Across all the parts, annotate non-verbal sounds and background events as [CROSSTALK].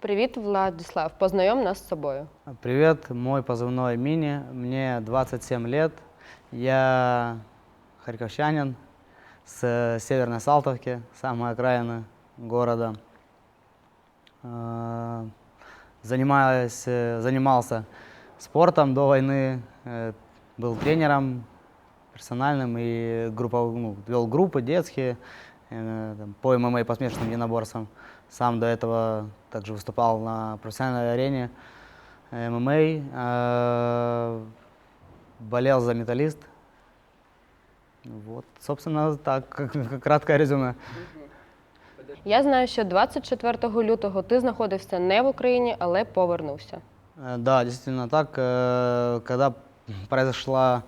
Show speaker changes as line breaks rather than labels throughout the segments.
Привіт, Владислав. Познайом нас з собою.
Привет, мой позывной Мини, мне 27 лет, я харьковчанин с Северной Салтовки, самой окраины города. Э, Занимаюсь, э, занимался спортом до войны, э, был тренером персональным и группа, ну, вел группы детские э, по ММА и по смешанным единоборствам. Сам до этого также выступал на профессиональной арене ММА, э, болел за металлист. Вот, собственно, так, [LAUGHS] как- краткое резюме.
Я знаю, що 24 лютого ти знаходився не в Україні, але повернувся.
Э, Да, действительно так. Э, Когда произошла,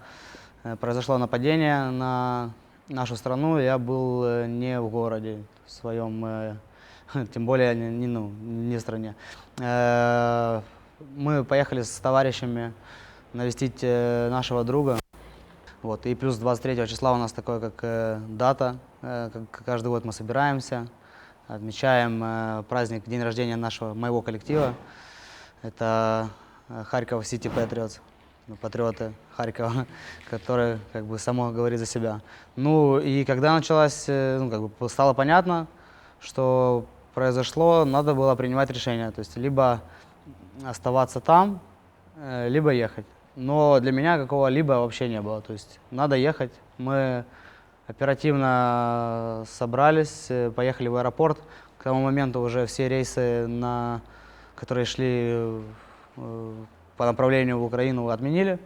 э, произошло нападение на нашу страну, я был э, не в городе в своем, э, [LAUGHS] тем более не, ну, не в стране. Э, Мы поехали с товарищами навестить э, нашего друга. Вот, и плюс 23 числа у нас такое, как э, дата, как каждый год мы собираемся, отмечаем праздник, день рождения нашего, моего коллектива. Это Харьков Сити Патриотс, ну, патриоты Харькова, [LAUGHS] которые как бы само говорит за себя. Ну и когда началась, ну как бы стало понятно, что произошло, надо было принимать решение, то есть либо оставаться там, э, либо ехать. Но для меня какого-либо вообще не было, то есть надо ехать. Мы оперативно собрались, э, поехали в аэропорт. К тому моменту уже все рейсы, на, которые шли э, по направлению в Украину, отменили.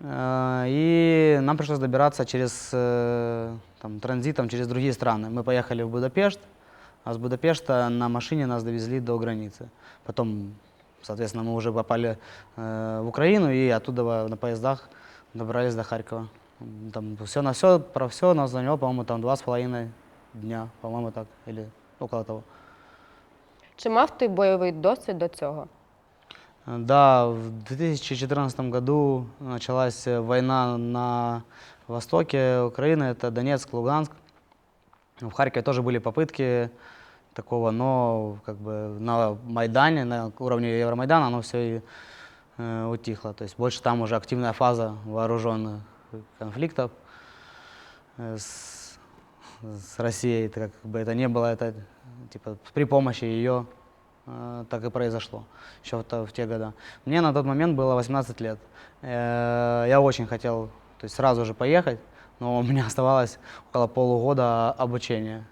И нам пришлось добираться через там, транзитом через другие страны. Мы поехали в Будапешт, а с Будапешта на машине нас довезли до границы. Потом, соответственно, мы уже попали э, в Украину и оттуда на поездах добрались до Харькова. Там все на все, про все нас заняло, по-моему, там два с половиной дня, по-моему, так, или около того.
Чи мав ти бойовий досвід до цього?
Да, в 2014 году началась война на востоке Украины, это Донецк, Луганск. В Харькове тоже были попытки такого, но как бы на Майдане, на уровне Евромайдана оно все и э, утихло. То есть больше там уже активная фаза вооруженных конфликтов э, с, с Россией, так как бы это не было, это типа при помощи ее э, так и произошло еще в, в те года. Мне на тот момент было 18 лет. Э, Я очень хотел то есть сразу же поехать, но у меня оставалось около полугода обучения,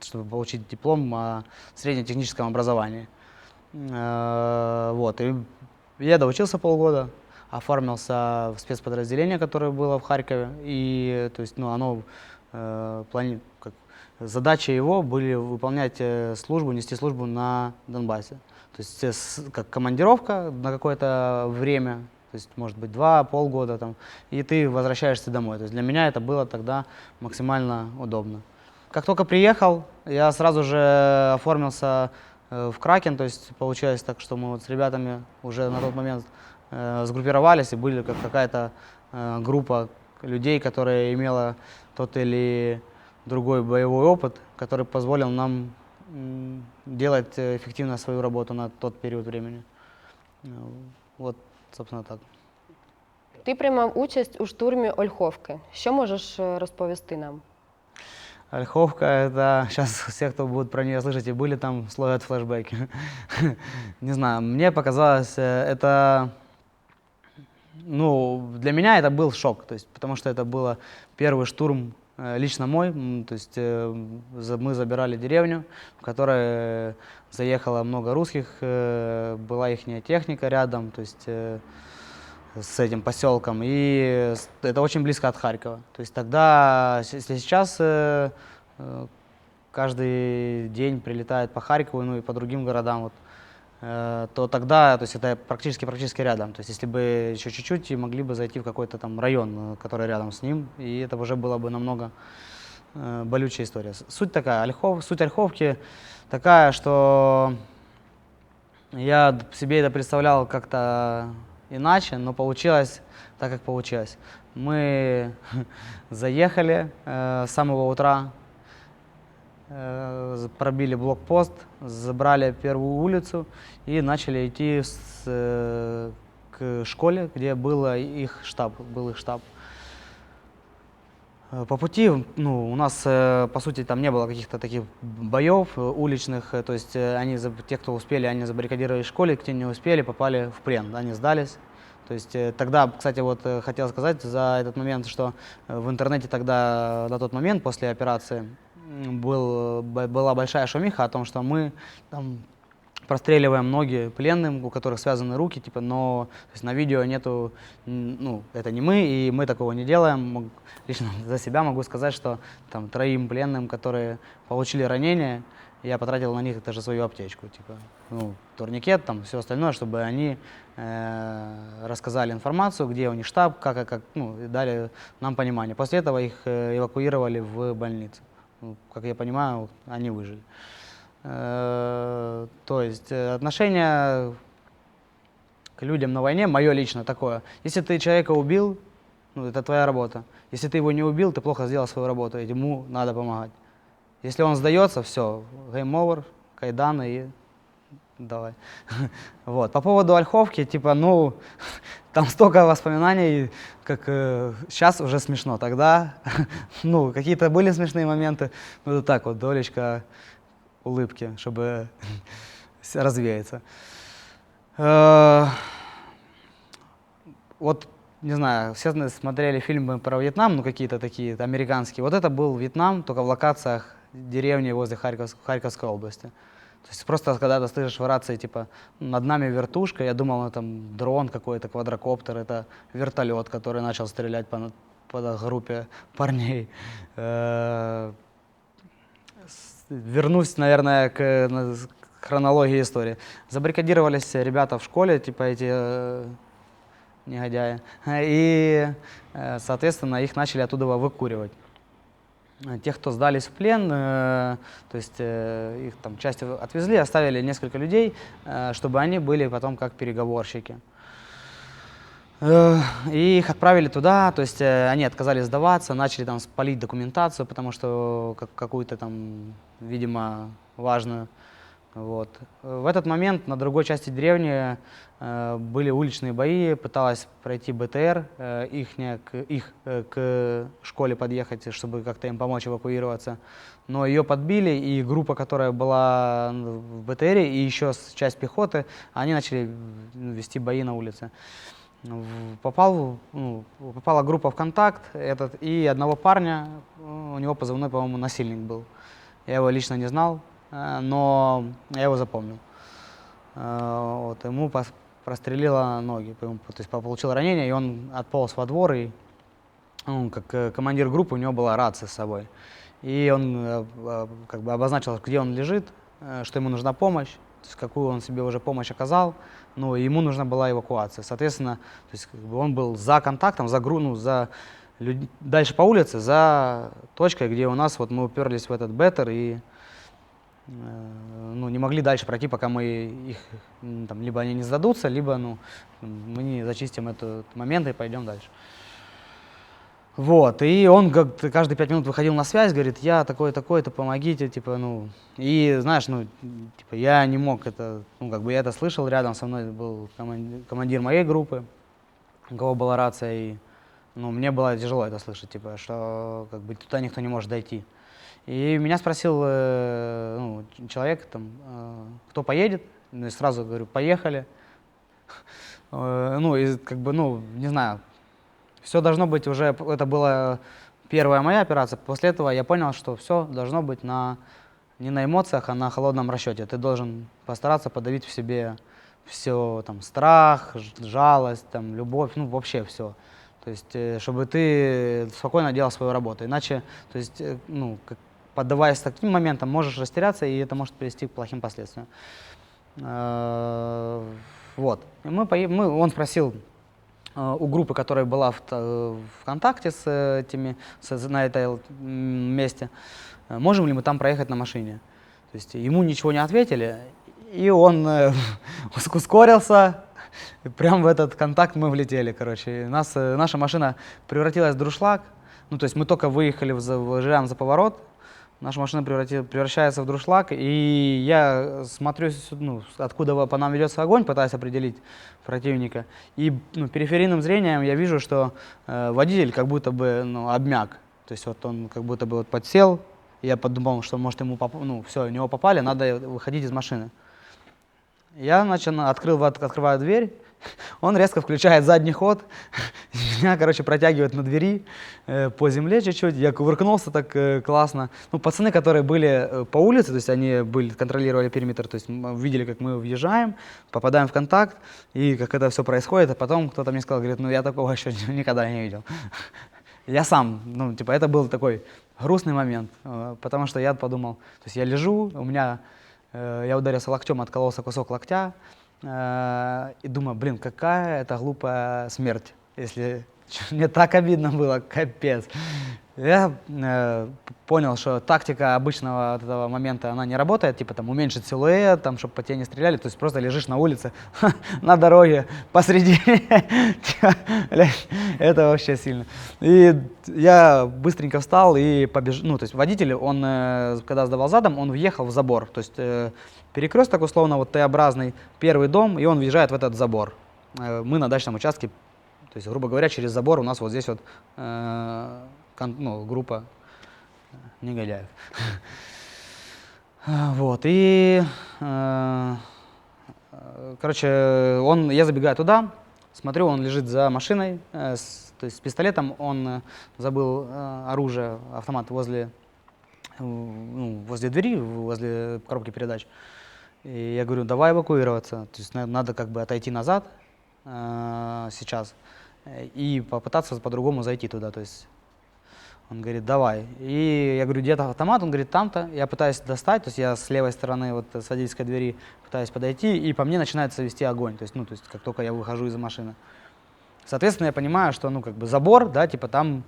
чтобы получить диплом о среднетехническом образовании. Э, Вот, и я доучился полгода, оформился в спецподразделение, которое было в Харькове, и то есть, ну, оно э, плани- как, задачи его были выполнять э, службу, нести службу на Донбассе. То есть э, как командировка на какое-то время, то есть может быть два, полгода там, и ты возвращаешься домой. То есть для меня это было тогда максимально удобно. Как только приехал, я сразу же оформился э, в Кракен, то есть получилось так, что мы вот с ребятами уже на тот момент э, сгруппировались и были как какая-то э, группа людей, которая имела тот или другой боевой опыт, который позволил нам делать э, эффективно свою работу на тот период времени. Э, Вот, собственно, так.
Ти приймав участь у штурмі Ольховки. Що можеш е, розповісти нам?
Ольховка, это [LAUGHS] сейчас все, кто будет про нее слышать и были там, словят флешбеки. [LAUGHS] Не знаю, мне показалось, э, это, ну, для меня это был шок, то есть, потому что это был первый штурм лично мой, то есть э, мы забирали деревню, в которой э, заехало много русских, э, была их техника рядом, то есть э, с этим поселком, и это очень близко от Харькова. То есть тогда, если сейчас э, э, каждый день прилетает по Харькову, ну и по другим городам, вот, э, то тогда, то есть это практически практически рядом. То есть если бы еще чуть-чуть, и могли бы зайти в какой-то там район, э, который рядом с ним, и это уже было бы намного э, болючая история. Суть такая, Ольхов, суть Ольховки такая, что я себе это представлял как-то иначе, но получилось так, как получилось. Мы [LAUGHS] заехали э, с самого утра, э, пробили блокпост, забрали первую улицу и начали идти с, э, к школе, где было их штаб, был их штаб. Э, По пути, ну, у нас, э, по сути, там не было каких-то таких боев э, уличных, э, то есть э, они, те, кто успели, они забаррикадировались в школе, те не успели, попали в плен, они сдались. То есть э, тогда, кстати, вот э, хотел сказать за этот момент, что э, в интернете тогда, э, на тот момент, после операции, был, была большая шумиха о том, что мы там простреливаем ноги пленным, у которых связаны руки, типа, но то есть на видео нету, ну, это не мы, и мы такого не делаем. Лично [LAUGHS] за себя могу сказать, что там троим пленным, которые получили ранения, я потратил на них даже свою аптечку, типа, ну, турникет, там, все остальное, чтобы они э, рассказали информацию, где у них штаб, как, как, ну, дали нам понимание. После этого их э, эвакуировали в больницу. Ну, как я понимаю, они выжили. Э, То есть э, отношение к людям на войне, мое лично такое. Если ты человека убил, ну, это твоя работа. Если ты его не убил, ты плохо сделал свою работу, ему надо помогать. Если он сдается, все, over, кайданы и давай. [LAUGHS] Вот. По поводу Ольховки, типа, ну, [LAUGHS] там столько воспоминаний, как сейчас уже смешно. Тогда, [LAUGHS] ну, какие-то были смешные моменты, ну, это так вот, долечка улыбки, чтобы развеяться. Э, Вот, не знаю, все смотрели фильмы про Вьетнам, ну, какие-то такие американские. Вот это был Вьетнам, только в локациях деревни возле Харьков- Харьковской области. То есть просто когда ты слышишь в рации, типа, над нами вертушка, я думал, ну, там дрон какой-то, квадрокоптер, это вертолет, который начал стрелять по, по группе парней. Э, Вернусь, наверное, к хронологии истории. Забаррикадировались ребята в школе, типа эти э, негодяи, и, э, соответственно, их начали оттуда выкуривать. Э, Тех, кто сдались в плен, э, то есть э, их там часть отвезли, оставили несколько людей, э, чтобы они были потом как переговорщики. Э, И их отправили туда, то есть э, они отказались сдаваться, начали там спалить документацию, потому что как- какую-то там, видимо, важную. Вот. В этот момент на другой части деревни э, были уличные бои, пыталась пройти БТР, э, ихняя к, их э, к школе подъехать, чтобы как-то им помочь эвакуироваться. Но ее подбили, и группа, которая была в БТР, и еще часть пехоты, они начали вести бои на улице. Попал, ну, попала группа в контакт этот, и одного парня, у него позывной, по-моему, насильник был. Я его лично не знал, но я его запомнил. Э, Вот, ему прострелило ноги, то есть по- получил ранение, и он отполз во двор, и ну, как э, командир группы, у него была рация с собой. И он э, э, как бы обозначил, где он лежит, что ему нужна помощь, то есть какую он себе уже помощь оказал, ну, и ему нужна была эвакуация. Соответственно, то есть как бы он был за контактом, за гру, ну, за люд- дальше по улице, за точкой, где у нас вот мы уперлись в этот беттер и ну, не могли дальше пройти, пока мы их, там, либо они не сдадутся, либо ну, мы не зачистим этот момент и пойдем дальше. Вот, и он как каждые пять минут выходил на связь, говорит, я такой, такой-то, помогите, типа, ну, и, знаешь, ну, типа, я не мог это, ну, как бы я это слышал, рядом со мной был командир, командир моей группы, у кого была рация, и, ну, мне было тяжело это слышать, типа, что, как бы, туда никто не может дойти. И меня спросил э, ну, человек, там, э, кто поедет, ну, и сразу говорю, поехали. Э, Ну, и как бы, ну, не знаю, все должно быть уже, это была первая моя операция, после этого я понял, что все должно быть на, не на эмоциях, а на холодном расчете. Ты должен постараться подавить в себе все, там, страх, жалость, там, любовь, ну, вообще все. То есть, чтобы ты спокойно делал свою работу. Иначе, то есть, ну, как- поддаваясь таким моментам, можешь растеряться, и это может привести к плохим последствиям. Э, Вот. Мы, мы, он спросил э, у группы, которая была в, в ВКонтакте с этими, с- на этой месте, э, можем ли мы там проехать на машине. То есть ему ничего не ответили, и он э, [LAUGHS] ус- ускорился, и прям в этот контакт мы влетели, короче. Нас, наша машина превратилась в друшлаг, ну, то есть мы только выехали в, выезжаем за поворот, наша машина превращается в друшлаг, и я смотрю, ну, откуда по нам ведется огонь, пытаюсь определить противника. И ну, периферийным зрением я вижу, что э, водитель как будто бы ну, обмяк. То есть вот он как будто бы вот подсел, я подумал, что может ему поп- ну, все, в него попали, надо выходить из машины. Я начал, открыл, открываю дверь, он резко включает задний ход, [LAUGHS] меня, короче, протягивает на двери э, по земле чуть-чуть, я кувыркнулся так э, классно. Ну, пацаны, которые были э, по улице, то есть они были, контролировали периметр, то есть видели, как мы въезжаем, попадаем в контакт, и как это все происходит, а потом кто-то мне сказал, говорит, ну, я такого [LAUGHS] еще никогда не видел. [LAUGHS] Я сам, ну, типа, это был такой грустный момент, э, потому что я подумал, то есть я лежу, у меня, э, я ударился локтем, откололся кусок локтя, э, и думаю, блин, какая это глупая смерть, если [LAUGHS] мне так обидно было, капец. Я э, понял, что тактика обычного вот этого момента, она не работает, типа там уменьшить силуэт, там, чтобы по тебе не стреляли, то есть просто лежишь на улице, [LAUGHS] на дороге, посреди, [LAUGHS] это вообще сильно. И я быстренько встал и побежал, ну, то есть водитель, он, э, когда сдавал задом, он въехал в забор, то есть э, перекресток, условно, вот Т-образный, первый дом, и он въезжает в этот забор. Э, Мы на дачном участке, то есть, грубо говоря, через забор у нас вот здесь вот ну, группа негодяев. [LAUGHS] Вот, и, э, э, короче, он, я забегаю туда, смотрю, он лежит за машиной, э, с- то есть с пистолетом, он э, забыл э, оружие, автомат возле, э, ну, возле двери, возле коробки передач. И я говорю, давай эвакуироваться, то есть на- надо как бы отойти назад э, сейчас э, и попытаться по-другому зайти туда, то есть он говорит, давай. И я говорю, где-то автомат? Он говорит, там-то. Я пытаюсь достать, то есть я с левой стороны вот с водительской двери пытаюсь подойти, и по мне начинается вести огонь. То есть, ну, то есть как только я выхожу из машины. Соответственно, я понимаю, что, ну, как бы забор, да, типа там,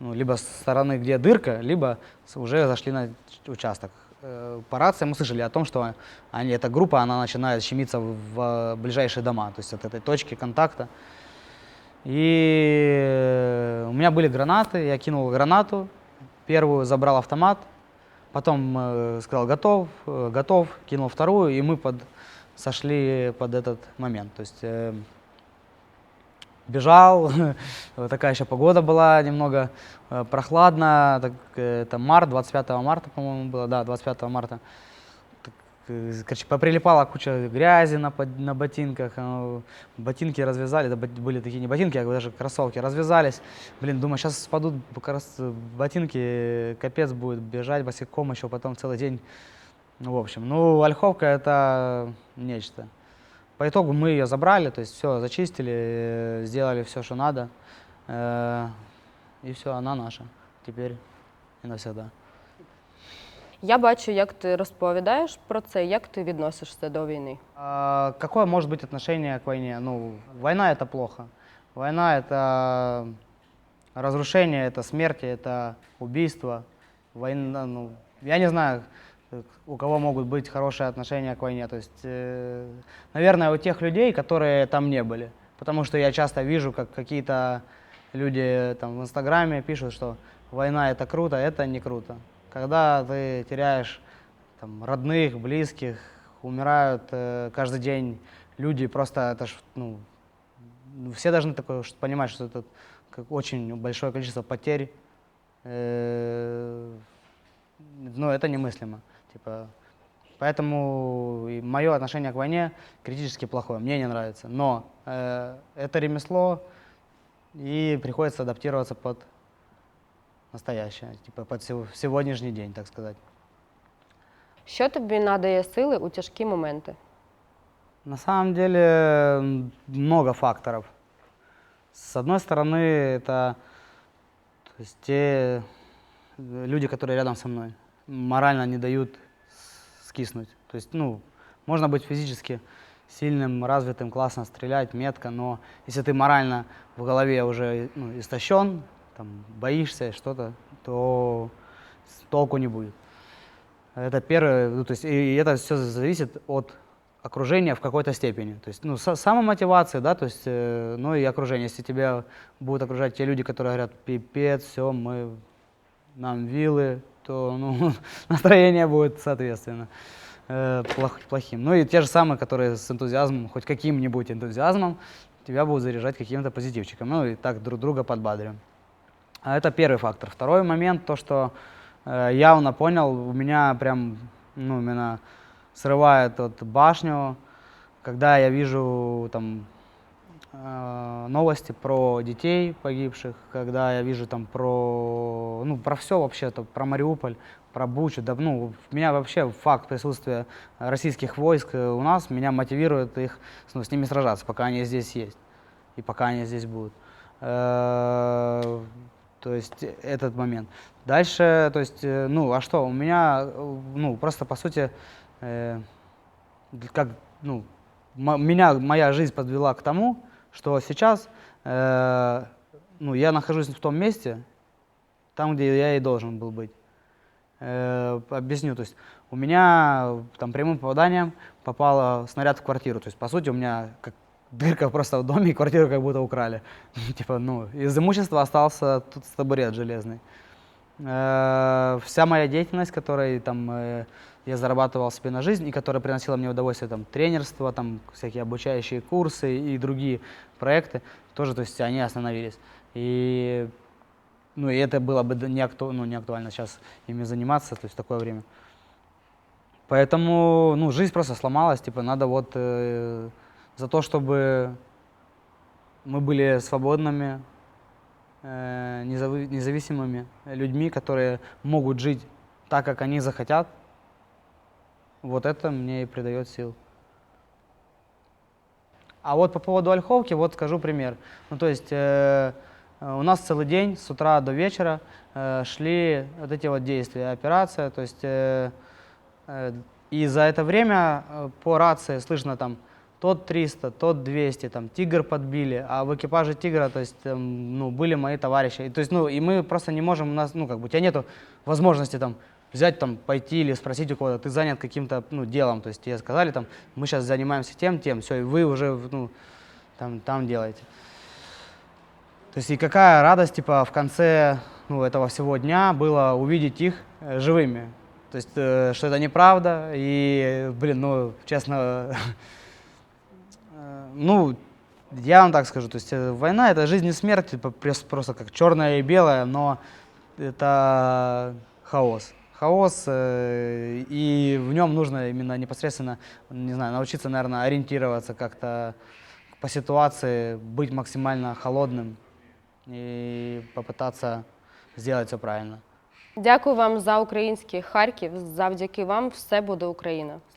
ну, либо с стороны, где дырка, либо уже зашли на участок. Э, По рации мы слышали о том, что они, эта группа, она начинает щемиться в, в ближайшие дома, то есть от этой точки контакта. И э, меня были гранаты, я кинул гранату, первую забрал автомат, потом э, сказал готов, э, готов, кинул вторую, и мы под, сошли под этот момент. То есть э, бежал, [LAUGHS] такая еще погода была, немного э, прохладно, так, э, это март, 25 марта, по-моему, было, да, 25 марта. Короче, поприлипала куча грязи на, на ботинках, э, ботинки развязали, да, были такие не ботинки, а даже кроссовки, развязались. Блин, думаю, сейчас спадут раз ботинки, э, капец будет бежать босиком еще потом целый день. Ну, в общем, ну, ольховка это нечто. По итогу мы ее забрали, то есть все зачистили, э, сделали все, что надо. э, И все, она наша. Теперь і навсегда.
Я бачу, як ти розповідаєш про це, як ти відносишся до війни.
А какое может быть отношение к войне? Ну, война это плохо. Война это разрушение, это смерти, это убийство. Война, ну, я не знаю, э, у кого могут быть хорошие отношения к войне. То есть, э, наверное, у тех людей, которые там не были. Потому что я часто вижу, как какие-то люди там в Инстаграме пишут, что война это круто, это не круто. Когда ты теряешь там, родных, близких, умирают э, каждый день люди, просто это ж, ну, ну, все должны такое понимать, что это как очень большое количество потерь. Э, ну, это немыслимо. Типа, поэтому мое отношение к войне критически плохое, мне не нравится. Но э, это ремесло, и приходится адаптироваться под настоящее, типа под сего- сегодняшний день, так сказать.
Що тобі надає сили у тяжкі моменти?
На самом деле м, много факторов. С одной стороны, это то есть, те э, люди, которые рядом со мной, морально не дают с- скиснуть. То есть, ну, можно быть физически сильным, развитым, классно стрелять, метко, но если ты морально в голове уже ну, истощен, там, боишься что-то, то толку не будет. Это первое, ну, то есть, и это все зависит от окружения в какой-то степени. То есть, ну, са- самомотивации, да, то есть, э, ну и окружение. Если тебя будут окружать те люди, которые говорят, пипец, все, мы, нам вилы, то ну, [LAUGHS] настроение будет, соответственно, э, плох- плохим. Ну и те же самые, которые с энтузиазмом, хоть каким-нибудь энтузиазмом, тебя будут заряжать каким-то позитивчиком. Ну и так друг друга подбадриваем. А это первый фактор. Второй момент, то, что э, явно понял, у меня прям, ну, именно срывает вот башню, когда я вижу там э, новости про детей погибших, когда я вижу там про, ну, про все вообще, то про Мариуполь, про Бучу, да, ну, меня вообще факт присутствия российских войск э, у нас, меня мотивирует их, ну, с ними сражаться, пока они здесь есть и пока они здесь будут. Э, То есть э, этот момент. Дальше, то есть, э, ну, а что, у меня, э, ну, просто по сути, э, как, ну, меня моя жизнь подвела к тому, что сейчас, э, ну, я нахожусь в том месте, там, где я и должен был быть. Э, объясню, то есть у меня там прямым попаданием попал снаряд в квартиру. То есть, по сути, у меня как дырка просто в доме, и квартиру как будто украли. [LAUGHS] Типа, ну, из имущества остался тут табурет железный. Э, Вся моя деятельность, которой там э, я зарабатывал себе на жизнь и которая приносила мне удовольствие, там, тренерство, там, всякие обучающие курсы и другие проекты, тоже, то есть, они остановились. И ну, и это было бы не, акту- ну, не актуально сейчас ими заниматься, то есть такое время. Поэтому, ну, жизнь просто сломалась, типа, надо вот э, за то, чтобы мы были свободными, э, незави- независимыми людьми, которые могут жить так, как они захотят, вот это мне и придает сил. А вот по поводу ольховки, вот скажу пример. Ну, то есть э, у нас целый день с утра до вечера э, шли вот эти вот действия, операция, то есть э, э, и за это время э, по рации слышно там тот 300, тот 200, там тигр подбили, а в экипаже тигра, то есть эм, ну были мои товарищи, и, то есть ну и мы просто не можем, у нас ну как бы у тебя нету возможности там взять там пойти или спросить у кого-то, ты занят каким-то ну делом, то есть тебе сказали там мы сейчас занимаемся тем, тем, все, и вы уже ну там там делаете. То есть и какая радость, типа, в конце ну, этого всего дня было увидеть их э, живыми. То есть, э, что это неправда, и, блин, ну, честно, [LAUGHS] ну, я вам так скажу, то есть э, война это жизнь и смерть, типа, прес- просто как черное и белое, но это хаос. Хаос, э, и в нем нужно именно непосредственно, не знаю, научиться, наверное, ориентироваться как-то по ситуации, быть максимально холодным и попытаться сделать все правильно.
Дякую вам за український Харків. Завдяки вам все буде Україна.